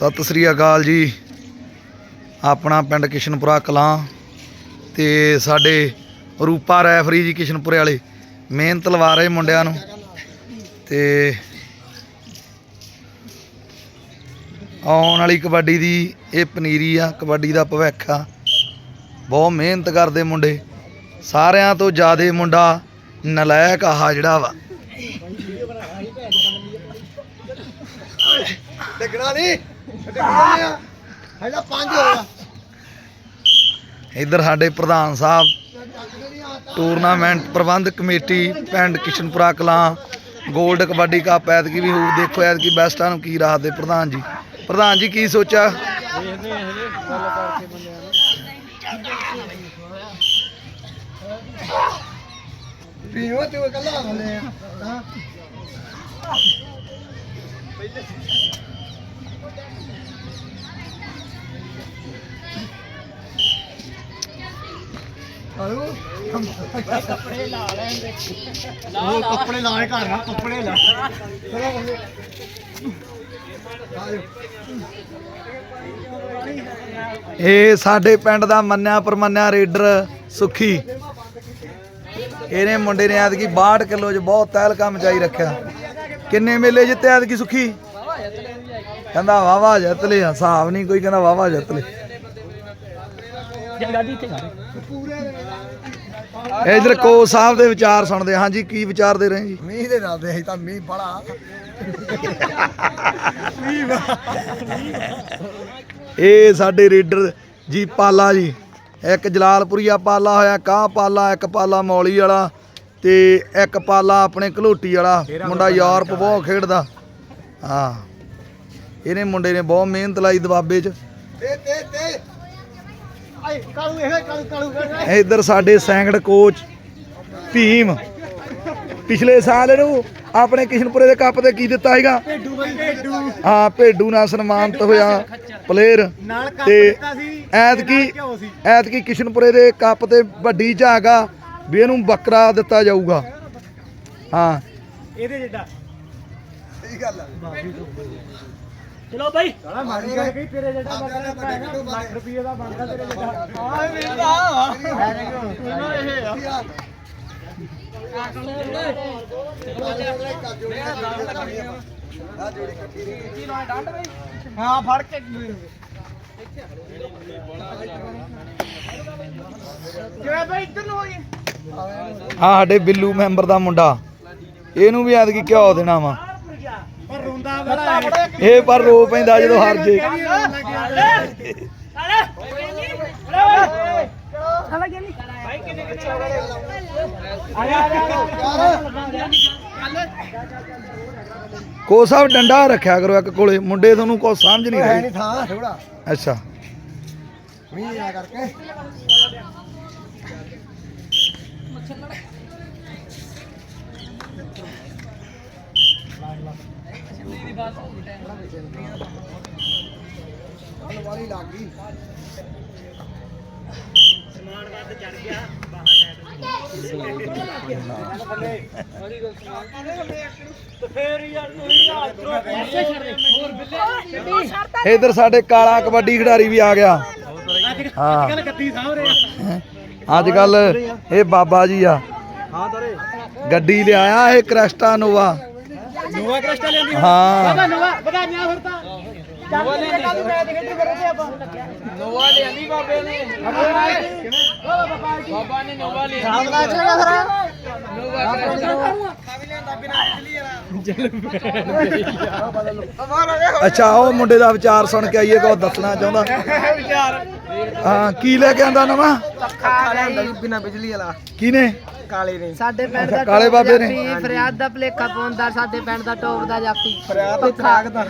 ਸਤਿ ਸ੍ਰੀ ਅਕਾਲ ਜੀ। ਆਪਣਾ ਪਿੰਡ ਕਿਸ਼ਨਪੁਰਾ ਕਲਾਂ ਤੇ ਸਾਡੇ ਰੂਪਾ ਰੈਫਰੀ ਜੀ ਕਿਸ਼ਨਪੁਰੇ ਵਾਲੇ ਮਿਹਨਤ ਲਵਾ ਰਹੇ ਮੁੰਡਿਆਂ ਨੂੰ। ਤੇ ਆਉਣ ਵਾਲੀ ਕਬੱਡੀ ਦੀ ਇਹ ਪਨੀਰੀ ਆ, ਕਬੱਡੀ ਦਾ ਭਵਿੱਖ ਆ। ਬਹੁਤ ਮਿਹਨਤ ਕਰਦੇ ਮੁੰਡੇ। ਸਾਰਿਆਂ ਤੋਂ ਜ਼ਿਆਦਾ ਮੁੰਡਾ ਨਲਾਇਕ ਆਹ ਜਿਹੜਾ ਵਾ। ਡਿੱਗਣਾ ਨਹੀਂ। ਪੰਜ ਹੋਇਆ ਇੱਧਰ ਸਾਡੇ ਪ੍ਰਧਾਨ ਸਾਹਿਬ ਟੂਰਨਾਮੈਂਟ ਪ੍ਰਬੰਧ ਕਮੇਟੀ ਪਿੰਡ ਕਿਸ਼ਨਪੁਰਾ ਕਲਾਂ 골ਡ ਕਬੱਡੀ ਕੱਪ ਐਤਕੀ ਵੀ ਹੋਊ ਦੇਖੋ ਐਤਕੀ ਬੈਸਟਾਂ ਨੂੰ ਕੀ ਰਾਹਤ ਦੇ ਪ੍ਰਧਾਨ ਜੀ। ਪ੍ਰਧਾਨ ਜੀ ਕੀ ਸੋਚਿਆ? ਦੇਖਦੇ ਹਾਂ ਹਲੇ ਗੱਲ ਕਰਕੇ ਬੰਦਿਆਂ ਨੂੰ ਪੀਓ ਤੇ ਉਹ ਕੱਲਾ ਹਲੇ ਹਾਂ। ਹਲੋ ਕੱਪੜੇ ਲਾ ਲੈਂਦੇ ਉਹ ਕੱਪੜੇ ਲਾਏ ਘਰ ਨਾ ਕੱਪੜੇ ਲਾ। ਇਹ ਸਾਡੇ ਪਿੰਡ ਦਾ ਮੰਨਿਆ ਪਰਮੰਨਿਆ ਰੇਡਰ ਸੁਖੀ। ਇਹਨੇ ਮੁੰਡੇ ਨੇ ਐਤਕੀ 62 ਕਿਲੋ 'ਚ ਬਹੁਤ ਤਹਿਲਕਾ ਮਚਾਈ ਰੱਖਿਆ। ਕਿੰਨੇ ਮੇਲੇ ਜਿੱਤੇ ਐਤਕੀ ਸੁਖੀ? ਕਹਿੰਦਾ ਵਾਵਾ ਜਿੱਤ ਲਿਆ ਹਿਸਾਬ ਨਹੀਂ ਕੋਈ ਕਹਿੰਦਾ ਵਾਵਾ ਜਿੱਤ ਲਿਆ ਇਧਰ ਕੋ ਸਾਹਿਬ ਦੇ ਵਿਚਾਰ ਸੁਣਦੇ ਹਾਂ ਹਾਂਜੀ ਕੀ ਵਿਚਾਰਦੇ ਰਹੇ ਜੀ? ਮੀਂਹ ਦੇ ਨਾਲ ਦੇ ਅਸੀਂ ਤਾਂ ਮੀਂਹ ਬੜਾ। ਇਹ ਸਾਡੇ ਰੇਡਰ ਜੀ ਪਾਲਾ ਜੀ। ਇੱਕ ਜਲਾਲਪੁਰੀਆ ਪਾਲਾ ਹੋਇਆ ਕਾਹ ਪਾਲਾ ਇੱਕ ਪਾਲਾ ਮੌਲੀ ਵਾਲਾ ਤੇ ਇੱਕ ਪਾਲਾ ਆਪਣੇ ਘਲੋਟੀ ਵਾਲਾ। ਮੁੰਡਾ ਯੂਰਪ ਬਹੁਤ ਖੇਡਦਾ। ਹਾਂ। ਇਹਨੇ ਮੁੰਡੇ ਨੇ ਬਹੁਤ ਮਿਹਨਤ ਲਾਈ ਦਬਾਬੇ 'ਚ। ਤੇ ਤੇ ਤੇ। ਆਏ ਕਾਲੂ ਇਹ ਕਾਲੂ ਕਾਲੂ ਇੱਧਰ ਸਾਡੇ ਸੈਂਕੜ ਕੋਚ ਭੀਮ। ਪਿਛਲੇ ਸਾਲ ਇਹਨੂੰ ਆਪਣੇ ਕਿਸ਼ਨਪੁਰੇ ਦੇ ਕੱਪ ਤੇ ਕੀ ਦਿੱਤਾ ਸੀਗਾ? ਭੇਡੂ ਬਈ ਭੇਡੂ। ਹਾਂ ਭੇਡੂ ਨਾਲ ਸਨਮਾਨਿਤ ਹੋਇਆ ਪਲੇਅਰ ਤੇ ਐਤਕੀ ਐਤਕੀ ਕਿਸ਼ਨਪੁਰੇ ਦੇ ਕੱਪ ਤੇ ਵੱਡੀ ਆ ਵੀ ਇਹਨੂੰ ਬੱਕਰਾ ਦਿੱਤਾ ਜਾਊਗਾ। ਹਾਂ। ਇਹਦੇ ਜਿੱਡਾ। ਸਹੀ ਗੱਲ ਆ। ਚਲੋ ਬਾਈ। ਸਾਲਾ ਮਾਰੀ ਗੱਲ ਕਹੀ ਤੇਰੇ ਜਿੱਡਾ ਬੱਕਰਾ ਲੱਖ ਰੁਪਏ ਦਾ ਬਣਦਾ ਤੇਰੇ ਜਿੱਡਾ ਹਾਂ ਮਿਲਦਾ ਇਹ ਆ ਹਾਂ ਫੜ ਕੇ ਜਿਵੇਂ ਬਾਈ ਇੱਧਰ ਨੂੰ ਹੋਈ ਆ। ਸਾਡੇ ਬਿੱਲੂ ਮੈਂਬਰ ਦਾ ਮੁੰਡਾ। ਇਹਨੂੰ ਵੀ ਐਤਕੀ ਘਿਓ ਦੇਣਾ ਵਾ। ਰੋਂਦਾ ਬੜਾ ਇਹ। ਪਰ ਰੋ ਪੈਂਦਾ ਜਦੋਂ ਹਾਰ ਜੇ। ਕੋ ਸਾਹਿਬ ਡੰਡਾ ਰੱਖਿਆ ਕਰੋ ਇੱਕ ਕੋਲੇ। ਮੁੰਡੇ ਤੁਹਾਨੂੰ ਕੋ ਸਮਝ ਨਹੀਂ ਹੈ ਰਹੀ ਨਹੀਂ ਥਾਂ ਥੋੜਾ ਅੱਛਾ। ਮੀਂਹ ਆ ਕਰਕੇ। ਵਾਲੀ ਲੱਗ ਗਈ। ਇਧਰ ਸਾਡੇ ਕਾਲਾ ਕਬੱਡੀ ਖਿਡਾਰੀ ਵੀ ਆ ਗਿਆ। ਹਾਂ। ਅੱਜ ਕੱਲ ਇਹ ਬਾਬਾ ਜੀ ਆ। ਹਾਂ ਤਰੇ। ਗੱਡੀ ਲਿਆਇਆ ਇਹ ਕ੍ਰੈਸਟਾ ਨੋਵਾ। ਨੋਵਾ ਕ੍ਰਿਸਟਲ ਲੈਂਦੀ ਹਾਂ। ਨੋਵਾ ਵਧਾਈਆਂ ਫਿਰ ਤਾਂ। ਨੋਵਾ ਲੈਂਦੀ ਕੱਲ ਮੈਚ ਖੇਡੀ ਕਰੋਗੇ ਆਪਾਂ। ਨੋਵਾ ਲੈਂਦੀ ਬਾਬੇ ਨੇ। ਬਾਬਾ ਨੇ ਨੋਵਾ ਲੈ ਸਾਹਮਣਾ ਚਲਾ ਫਿਰ। ਨੋਵਾ ਅੱਛਾ ਉਹ ਮੁੰਡੇ ਦਾ ਵਿਚਾਰ ਸੁਣ ਕੇ ਆਈਏ ਕੋ ਦੱਸਣਾ ਚਾਹੁੰਦਾ? ਵਿਚਾਰ। ਹਾਂ ਕੀ ਲੈ ਕੇ ਆਂਦਾ ਨਵਾਂ? ਬਿਨਾ ਬਿਜਲੀ ਵਾਲਾ। ਕਿਨੇ ਕਾਲੇ ਨੇ। ਸਾਡੇ ਪਿੰਡ ਦਾ ਕਾਲੇ ਟੋਪ ਬਾਬੇ ਨੇ। ਫਰਿਆਦ ਦਾ ਭਲੇਖਾ ਪਾਉਂਦਾ ਸਾਡੇ ਪਿੰਡ ਦਾ ਟੋਪ ਦਾ ਜਾਫੀ ਫਰਿਆਦ ਤੇ ਤਰਾਕ ਦਾ।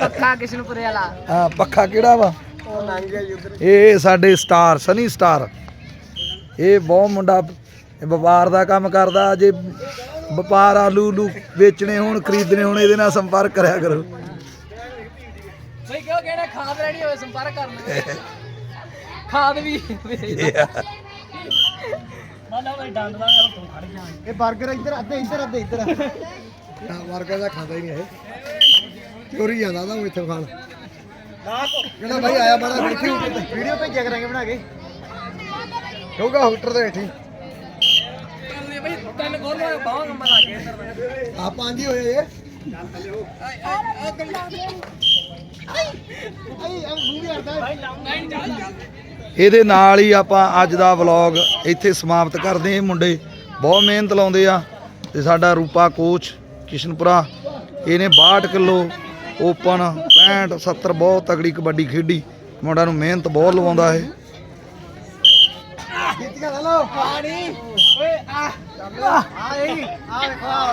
ਪੱਖਾ ਕਿਸ਼ਨਪੁਰੇ ਵਾਲਾ। ਹਾਂ ਪੱਖਾ ਕਿਹੜਾ ਵਾ? ਉਹ ਲੰਘ ਗਿਆ ਜੀ ਉਧਰ। ਇਹ ਸਾਡੇ ਸਟਾਰ ਸਨੀ ਸਟਾਰ। ਇਹ ਬਹੁਤ ਮੁੰਡਾ ਵਪਾਰ ਦਾ ਕੰਮ ਕਰਦਾ ਜੇ ਵਪਾਰ ਆਲੂ ਉਲੂ ਵੇਚਣੇ ਹੋਣ ਖਰੀਦਣੇ ਹੋਣ ਇਹਦੇ ਨਾਲ ਸੰਪਰਕ ਕਰਿਆ ਕਰੋ। ਬਈ ਕਿਉਂ ਕਿਹੜਾ ਖਾਦ ਲੈਣੀ ਹੋਵੇ ਸੰਪਰਕ ਕਰਨਾ। ਖਾਦ ਵੀ ਇਹ 버ਗਰ ਇੱਧਰ ਅੱਧੇ ਇੱਧਰ ਅੱਧੇ ਇੱਧਰ ਬਰਗਰ ਦਾ ਖਾਂਦਾ ਹੀ ਨਹੀਂ ਇਹ ਚੋਰੀ ਜਾਂਦਾ ਦਾ ਉਹ ਇੱਥੇ ਖਾਣ ਨਾ ਕੋ ਕਹਿੰਦਾ ਭਾਈ ਆਇਆ ਮਾੜਾ ਦੇਖੀ ਵੀਡੀਓ ਭੇਜਿਆ ਕਰਾਂਗੇ ਬਣਾ ਕੇ ਕਹੂਗਾ ਹੋਟਰ ਦੇ ਬੈਠੀ ਤਿੰਨ ਗੋਲ ਬਾਹਾਂ ਕੰਮਾਂ ਲਾ ਕੇ ਇੱਧਰ ਆ ਪੰਜ ਹੀ ਹੋਏ ਇਹ ਇਹਦੇ ਨਾਲ ਹੀ ਆਪਾਂ ਅੱਜ ਦਾ ਵਲੌਗ ਇੱਥੇ ਸਮਾਪਤ ਕਰਦੇ ਇਹ ਮੁੰਡੇ। ਬਹੁਤ ਮਿਹਨਤ ਲਾਉਂਦੇ ਆ ਤੇ ਸਾਡਾ ਰੂਪਾ ਕੋਚ ਕਿਸ਼ਨਪੁਰਾ, ਇਹਨੇ 62 ਕਿਲੋ ਓਪਨ 65 70 ਬਹੁਤ ਤਗੜੀ ਕਬੱਡੀ ਖੇਡੀ। ਮੁੰਡਾ ਨੂੰ ਮਿਹਨਤ ਬਹੁਤ ਲਵਾਉਂਦਾ ਇਹ। ਪਾਣੀ। ਓਏ, ਆ। ਆ ਰਹੀ। ਆ ਵੇਖੋ, ਆ